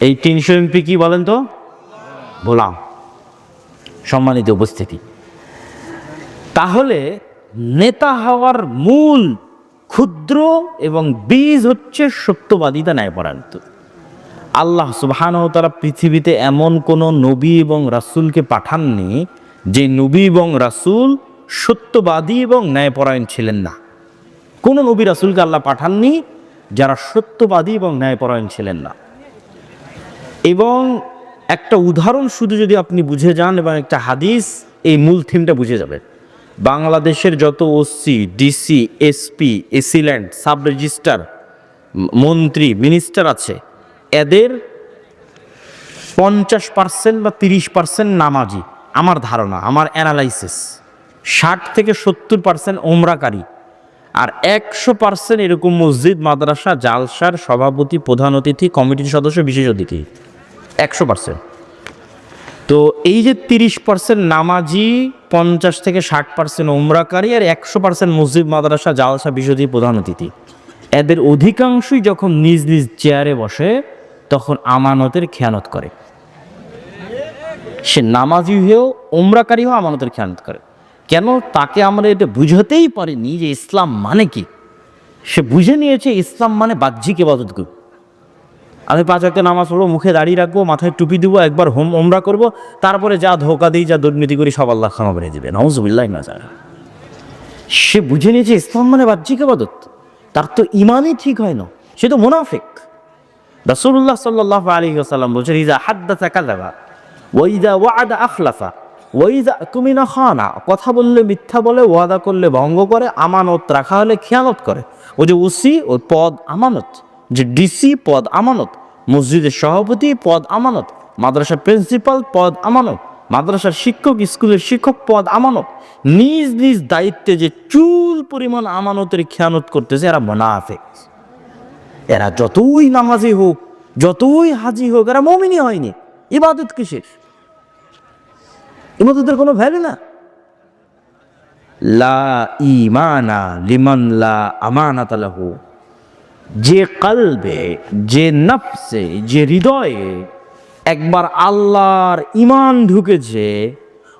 এই তিনশো এমপি কি বলেন তো? বললাম সম্মানিত উপস্থিতি। তাহলে নেতা হওয়ার মূল ক্ষুদ্র এবং বীজ হচ্ছে সত্যবাদিতা ন্যায়পরায়ণ আল্লাহ সুবহান তারা পৃথিবীতে এমন কোনো নবী এবং রাসূলকে পাঠাননি যে নবী এবং রাসূল সত্যবাদী এবং ন্যায়পরায়ণ ছিলেন না। কোনো নবী রাসূলকে আল্লাহ পাঠাননি যারা সত্যবাদী এবং ন্যায়পরায়ণ ছিলেন না। এবং একটা উদাহরণ শুধু যদি আপনি বুঝে যান এবং একটা হাদিস, এই মূল থিমটা বুঝে যাবেন। বাংলাদেশের যত OC DC SP AC land sub registrar মন্ত্রী, মিনিস্টার আছে, এদের পঞ্চাশ পার্সেন্ট বা তিরিশ পার্সেন্ট নামাজি। আমার ধারণা, আমার অ্যানালাইসিস। ষাট থেকে সত্তর পার্সেন্ট ওমরাকারী। আর একশো পার্সেন্ট এরকম মসজিদ, মাদ্রাসা, জালসার সভাপতি, প্রধান অতিথি, কমিটির সদস্য, বিশেষ অতিথি। একশো পার্সেন্ট তো এই যে তিরিশ পার্সেন্ট নামাজি, পঞ্চাশ থেকে ষাট পার্সেন্ট ওমরাকারী আর একশো পার্সেন্ট মসজিদ, মাদ্রাসা, জালসা অতিথি, প্রধান অতিথি। এদের অধিকাংশই যখন নিজ নিজ চেয়ারে বসে, তখন আমানতের খেয়ানত করে। সে নামাজি হয়েও ওমরাকারী হয়েও আমানতের খেয়ানত করে। কেন তাকে আমরা এটা বুঝাতেই পারিনি যে ইসলাম মানে কি? সে বুঝে নিয়েছে ইসলাম মানে বাহ্যিক এবাদত করব আমি পাঁচ একটা নামাজ পড়ব, মুখে দাঁড়িয়ে রাখব, মাথায় টুপি দিব, একবার হোম ওমরা করব, তারপরে যা ধোকা দিই, যা দুর্নীতি করি, সব আল্লাহ ক্ষমা করে দেবে নজবিল্লাহ না যারা সে বুঝে নিয়েছে ইসলাম মানে বাহ্যিক আবাদত তার তো ইমানই ঠিক হয় না। সে তো মুনাফিক। রাসূলুল্লাহ সাল্লাহ আলী আসাল্লাম বলছেন ইজা হাদ্দাসা কাযাবা ওয়াইদা ওয়াদা আখলাফা ওয়াইদা তুমি না কথা বললে মিথ্যা বলে, ওয়াদা করলে ভঙ্গ করে, আমানত রাখা হলে খেয়ানত করে। ও যে উসি ও পদ আমানত। যে ডিসি, পদ আমানত। মসজিদের সভাপতি, পদ আমানত। মাদ্রাসার প্রিন্সিপাল, পদ আমানত। মাদ্রাসার শিক্ষক, স্কুলের শিক্ষক, পদ আমানত। নিজ নিজ দায়িত্বে যে চুল পরিমাণ আমানতের খেয়ানত করতেছে, এরা মোনাফেক। এরা যতই নামাজি হোক, যতই হাজি হোক, এরা মমিনই হয়নি। ইবাদত কিসের? ইবাদতের কোনো ভ্যালু না। লা ইমানা লিমান লা আমানাত লাহু। যে কলবে, যে নফসে, যে হৃদয়ে একবার আল্লাহর ইমান ঢুকেছে,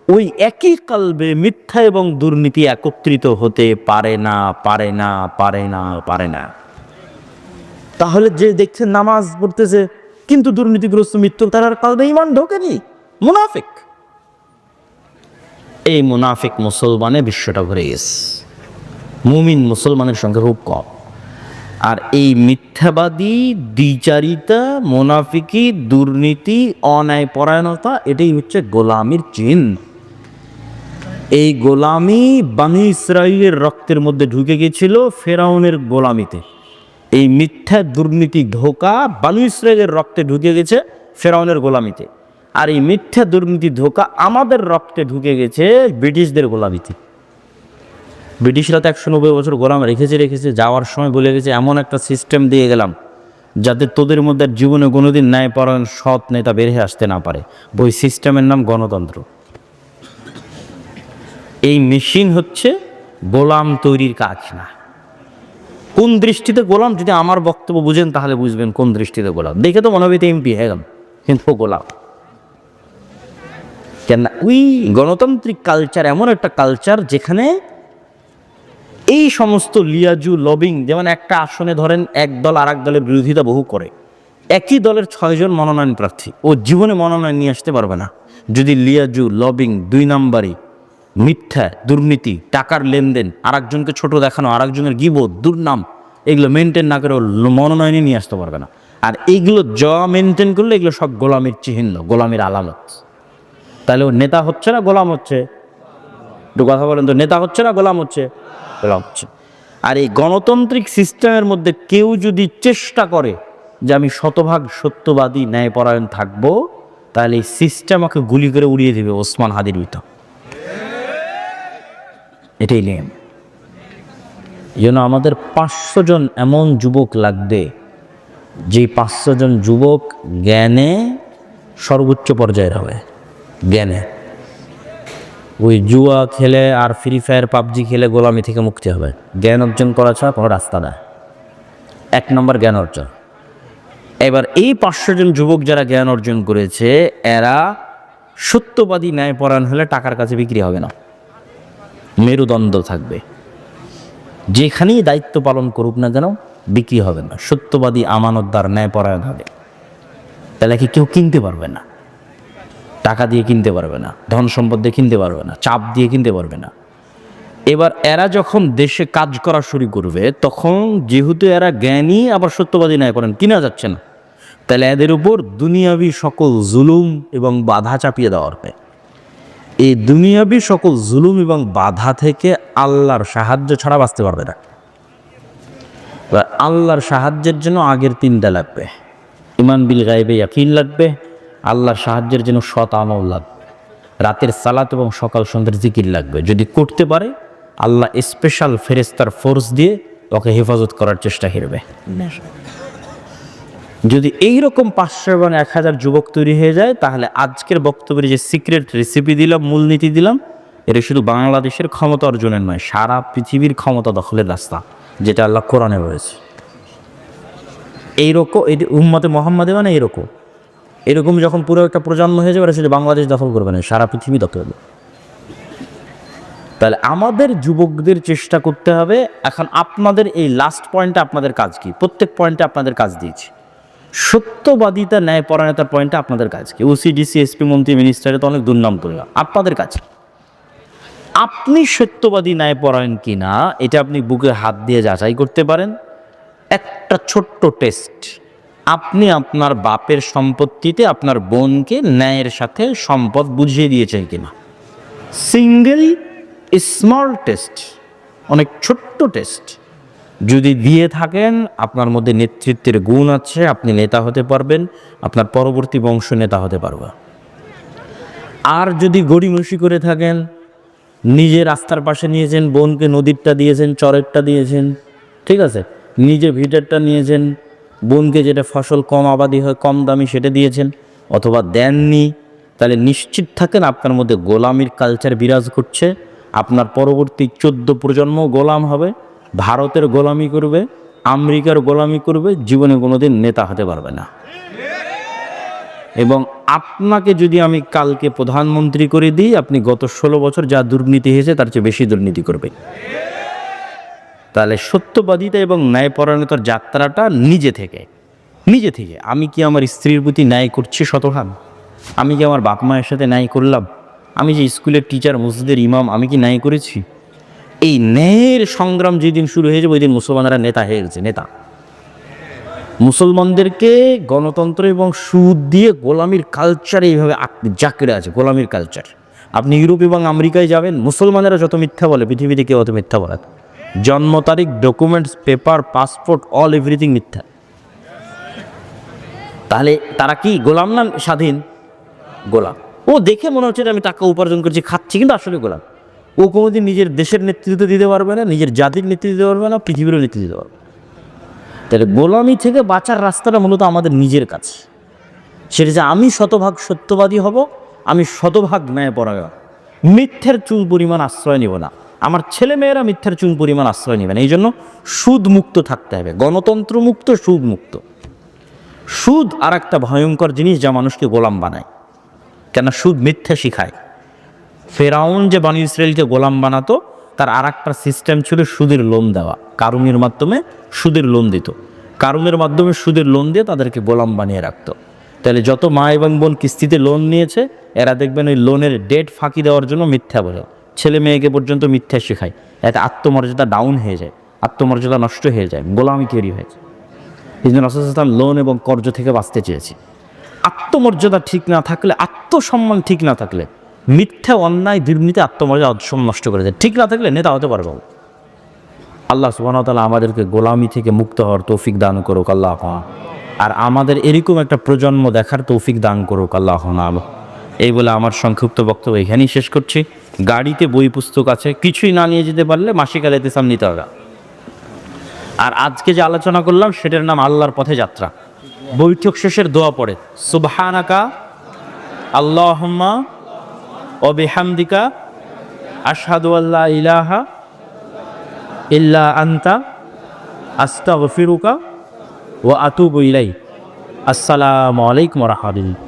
ওই একই কলবে মিথ্যা এবং দুর্নীতি একত্রিত হতে পারে না পারে না পারে না পারে না। তাহলে যে দেখছে নামাজ পড়তেছে, কিন্তু দুর্নীতিগ্রস্ত মৃত্যু তার আর কালবে ইমান ঢোকেনি। মুনাফিক। এই মুনাফিক মুসলমানে বিশ্বটা ঘুরে গেছে। মুমিন মুসলমানের সংখ্যা খুব কম। আর এই মিথ্যাবাদী, দ্বিচারিতা, মোনাফিকি, দুর্নীতি, অন্যায়পরায়ণতা, এটাই হচ্ছে গোলামির চিহ্ন। এই গোলামি বানি ইসরায়েলের রক্তের মধ্যে ঢুকে গেছিল ফেরাউনের গোলামিতে। এই মিথ্যা দুর্নীতি ধোকা বানু ইসরায়েলের রক্তে ঢুকে গেছে ফেরাউনের গোলামিতে। আর এই মিথ্যা দুর্নীতি ধোকা আমাদের রক্তে ঢুকে গেছে ব্রিটিশদের গোলামিতে। ব্রিটিশরা তো একশো নব্বই বছর গোলাম রেখেছে রেখেছে, যাওয়ার সময় বলে গেছে, এমন একটা সিস্টেম দিয়ে গেলাম যাতে তোদের মধ্যে জীবনে কোনোদিন ন্যায়পরায়ণ সৎ নেতা বেরিয়ে আসতে না পারে। ওই সিস্টেমের নাম গণতন্ত্র। এই মেশিন হচ্ছে গোলাম তৈরির কাজ না কোন দৃষ্টিতে গোলাম? যদি আমার বক্তব্য বুঝেন তাহলে বুঝবেন কোন দৃষ্টিতে গোলাম। দেখে তো মনে হবে এমপি হয়ে কিন্তু গোলাম। কেন ওই গণতান্ত্রিক কালচার এমন একটা কালচার যেখানে এই সমস্ত লিয়াজু লবিং যেমন একটা আসনে ধরেন এক দল আর এক দলের বিরোধিতা বহু করে, একই দলের ছয়জন মনোনয়ন প্রার্থী, ও জীবনে মনোনয়ন নিয়ে আসতে পারবে না। যদি লিয়াজু লবিং দুই নাম্বারই মিথ্যা, দুর্নীতি, টাকার লেনদেন আর একজনকে ছোট দেখানো আর একজনের গিবোধ দুর্নাম, এগুলো মেনটেন না করে মনোনয়নে নিয়ে আসতে পারবে না। আর এইগুলো জ মেনটেন করলে এগুলো সব গোলামির চিহ্ন, গোলামির আলামত। তাহলে ও নেতা হচ্ছে না গোলাম হচ্ছে? একটু কথা বলেন তো, নেতা হচ্ছে না গোলাম হচ্ছে? গোলাম হচ্ছে। আর এই গণতান্ত্রিক সিস্টেমের মধ্যে কেউ যদি চেষ্টা করে যে আমি শতভাগ সত্যবাদী ন্যায়পরায়ণ থাকব, তাহলে এই সিস্টেম আমাকে গুলি করে উড়িয়ে দেবে ওসমান হাদির ভিতর। এটাই নিয়ম। যেন আমাদের পাঁচশো জন এমন যুবক লাগবে যে পাঁচশো জন যুবক জ্ঞানে সর্বোচ্চ পর্যায়ের হবে। জ্ঞানে। ওই জুয়া খেলে আর ফ্রি ফায়ার পাবজি খেলে গোলামি থেকে মুক্তি হবে। জ্ঞান অর্জন করা ছাড়া কোনো রাস্তা নেই। এক নম্বর জ্ঞান অর্জন। এবার এই পাঁচশো জন যুবক যারা জ্ঞান অর্জন করেছে, এরা সত্যবাদী, ন্যায়পরায়ণ হলে টাকার কাছে বিক্রি হবে না। মেরুদণ্ড থাকবে। যেখানেই দায়িত্ব পালন করুক না কেন, বিক্রি হবে না। সত্যবাদী, আমানতদার, ন্যায়পরায়ণ হবে। তাহলে কি কেউ কিনতে পারবে না? টাকা দিয়ে কিনতে পারবে না, ধন সম্পদ দিয়ে কিনতে পারবে না, চাপ দিয়ে কিনতে পারবে না। এবার এরা যখন দেশে কাজ করা শুরু করবে, তখন যেহেতু এরা জ্ঞানী, আবার সত্যবাদী ন্যায় করেন, কিনা যাচ্ছে না। তাহলে এদের উপর দুনিয়াবি সকল জুলুম এবং বাধা চাপিয়ে দেওয়া হবে। এই দুনিয়াবি সকল জুলুম এবং বাধা থেকে আল্লাহর সাহায্য ছাড়া বাঁচতে পারবে না। এবার আল্লাহর সাহায্যের জন্য আগের তিনটা লাগবে। ইমান বিল গাইবে ইয়াকিন লাগবে। আল্লাহর সাহায্যের জন্য সৎ আমল লাগবে রাতের সালাত এবং সকাল সন্ধ্যার জিকির লাগবে। যদি করতে পারে, আল্লাহ স্পেশাল ফেরেস্তার ফোর্স দিয়ে ওকে হেফাজত করার চেষ্টা করবে। যদি এই রকম পাঁচশো এবং এক হাজার যুবক তৈরি হয়ে যায়, তাহলে আজকের বক্তব্যের যে সিক্রেট রেসিপি দিলাম, মূলনীতি দিলাম, এটা শুধু বাংলাদেশের ক্ষমতা অর্জনের নয়, সারা পৃথিবীর ক্ষমতা দখলের রাস্তা, যেটা আল্লাহ কোরআনে রয়েছে এইরকম, এই উম্মতে মোহাম্মদে মানে এইরকম। এরকম যখন পুরো একটা প্রজন্ম হয়ে যাবে শুধু বাংলাদেশ দখল করবে না, সারা পৃথিবী দখল করবে। তাহলে আমাদের যুবকদের চেষ্টা করতে হবে, এখন আপনাদের এই লাস্ট পয়েন্টে আপনাদের কাজ কি? প্রত্যেক পয়েন্টে আপনাদের কাজ দিয়েছি। সত্যবাদিতা ন্যায় পরায়ণতার পয়েন্টে আপনাদের কাজ কি? ওসিডিসি এসপি মন্ত্রী মিনিস্টারে তো অনেক দুর্নাম করলাম আপনাদের কাজ আপনি সত্যবাদী, ন্যায়পরায়ণ কি না এটা আপনি বুকে হাত দিয়ে যাচাই করতে পারেন। একটা ছোট্ট টেস্ট আপনি আপনার বাপের সম্পত্তিতে আপনার বোনকে ন্যায়ের সাথে সম্পদ বুঝিয়ে দিয়েছেন কিনা? সিঙ্গেল স্মল টেস্ট অনেক ছোট্ট টেস্ট যদি দিয়ে থাকেন, আপনার মধ্যে নেতৃত্বের গুণ আছে, আপনি নেতা হতে পারবেন, আপনার পরবর্তী বংশ নেতা হতে পারবে। আর যদি গড়িমসি করে থাকেন, নিজে রাস্তার পাশে নিয়েছেন, বোনকে নদীরটা দিয়েছেন, চরেরটা দিয়েছেন, ঠিক আছে? নিজে ভিটারটা নিয়েছেন বোনকে যেটা ফসল কম আবাদি হয়, কম দামি সেটা দিয়েছেন অথবা দেননি, তাহলে নিশ্চিত থাকেন আপনার মধ্যে গোলামির কালচার বিরাজ করছে। আপনার পরবর্তী চোদ্দ প্রজন্ম গোলাম হবে, ভারতের গোলামি করবে, আমেরিকার গোলামি করবে, জীবনে কোনোদিন নেতা হতে পারবে না। এবং আপনাকে যদি আমি কালকে প্রধানমন্ত্রী করে দিই, আপনি গত ষোলো বছর যা দুর্নীতি হয়েছে, তার চেয়ে বেশি দুর্নীতি করবে তাহলে সত্যবাদিতা এবং ন্যায়পরায়ণতার যাত্রাটা নিজে থেকে। নিজে থেকে। আমি কি আমার স্ত্রীর প্রতি ন্যায় করছি শতভাগ? আমি কি আমার বাপ মায়ের সাথে ন্যায় করলাম? আমি যে স্কুলের টিচার মসজিদের ইমাম আমি কি ন্যায় করেছি? এই ন্যায়ের সংগ্রাম যেদিন শুরু হয়ে যাবে ওই দিন মুসলমানরা নেতা হয়ে গেছে, নেতা। মুসলমানদেরকে গণতন্ত্র এবং সুদ দিয়ে গোলামির কালচার এইভাবে জাকড়ে আছে, গোলামির কালচার আপনি ইউরোপ এবং আমেরিকায় যাবেন, মুসলমানেরা যত মিথ্যা বলে, পৃথিবীতে কেউ অত মিথ্যা বলে। জন্ম তারিখ documents paper passport all everything মিথ্যা। তাহলে তারা কি, গোলাম না স্বাধীন? গোলাম। ও দেখে মনে হচ্ছে আমি টাকা উপার্জন করছি, খাচ্ছি, কিন্তু আসলে গোলাম। ও কোনোদিন নিজের দেশের নেতৃত্ব দিতে পারবে না, নিজের জাতির নেতৃত্ব দিতে পারবে না, পৃথিবীরও নেতৃত্ব দিতে পারবে। তাহলে গোলামি থেকে বাঁচার রাস্তাটা মূলত আমাদের নিজের কাছে সেটা যে আমি শতভাগ সত্যবাদী হব, আমি শতভাগ ন্যায় পরায়ণ মিথ্যের চুল পরিমাণ আশ্রয় নিব না। আমার ছেলে মেয়েরা মিথ্যের চুল পরিমাণ আশ্রয় নেবে না। এই জন্য সুদ মুক্ত থাকতে হবে। গণতন্ত্র মুক্ত, সুদ মুক্ত। সুদ আর একটা ভয়ঙ্কর জিনিস যা মানুষকে গোলাম বানায়। কেন সুদ মিথ্যা শিখায়। ফেরাউন যে বানু ইসরায়েলকে গোলাম বানাতো, তার আর একটা সিস্টেম ছিল সুদের লোন দেওয়া। কারুনের মাধ্যমে সুদের লোন দিত। কারুনের মাধ্যমে সুদের লোন দিয়ে তাদেরকে গোলাম বানিয়ে রাখতো। তাহলে যত মা এবং বোন কিস্তিতে লোন নিয়েছে, এরা দেখবেন ওই লোনের ডেট ফাঁকি দেওয়ার জন্য মিথ্যা বোঝা ছেলে মেয়েকে পর্যন্ত মিথ্যা শেখায়। এতে আত্মমর্যাদা ডাউন হয়ে যায়, আত্মমর্যাদা নষ্ট হয়ে যায়, গোলামি তৈরি হয়েছে এই জন্য রসুলাম লোন এবং কর্জ থেকে বাঁচতে চেয়েছি। আত্মমর্যাদা ঠিক না থাকলে, আত্মসম্মান ঠিক না থাকলে, মিথ্যা অন্যায় দুর্নীতি আত্মমর্যাদা আত্মসম্মান নষ্ট করে দেয়। ঠিক না থাকলে নেতা হতে পারব। আল্লাহ সুবাহতাল্লাহ আমাদেরকে গোলামি থেকে মুক্ত হওয়ার তৌফিক দান করুক, আল্লাহ আর আমাদের এরকম একটা প্রজন্ম দেখার তৌফিক দান করুক, আল্লাহ আলো এই বলে আমার সংক্ষিপ্ত বক্তব্য এখানেই শেষ করছি। গাড়িতে বই পুস্তক আছে, কিছুই না নিয়ে যেতে পারলে মাসিক মাসিকাল এতেসাম নিতে হবে। আর আজকে যে আলোচনা করলাম, সেটার নাম আল্লাহর পথে যাত্রা। বৈঠক শেষের দোয়া পড়ে, সুবহানাকা, আল্লাহম্মা ও বেহামদিকা, আশহাদু আল্লাহ ইলাহা ইল্লা আন্তা, আস্তাগফিরুকা ও আতুবু ইলাই আসসালামু আলাইকুম রহমতুল্লাহ।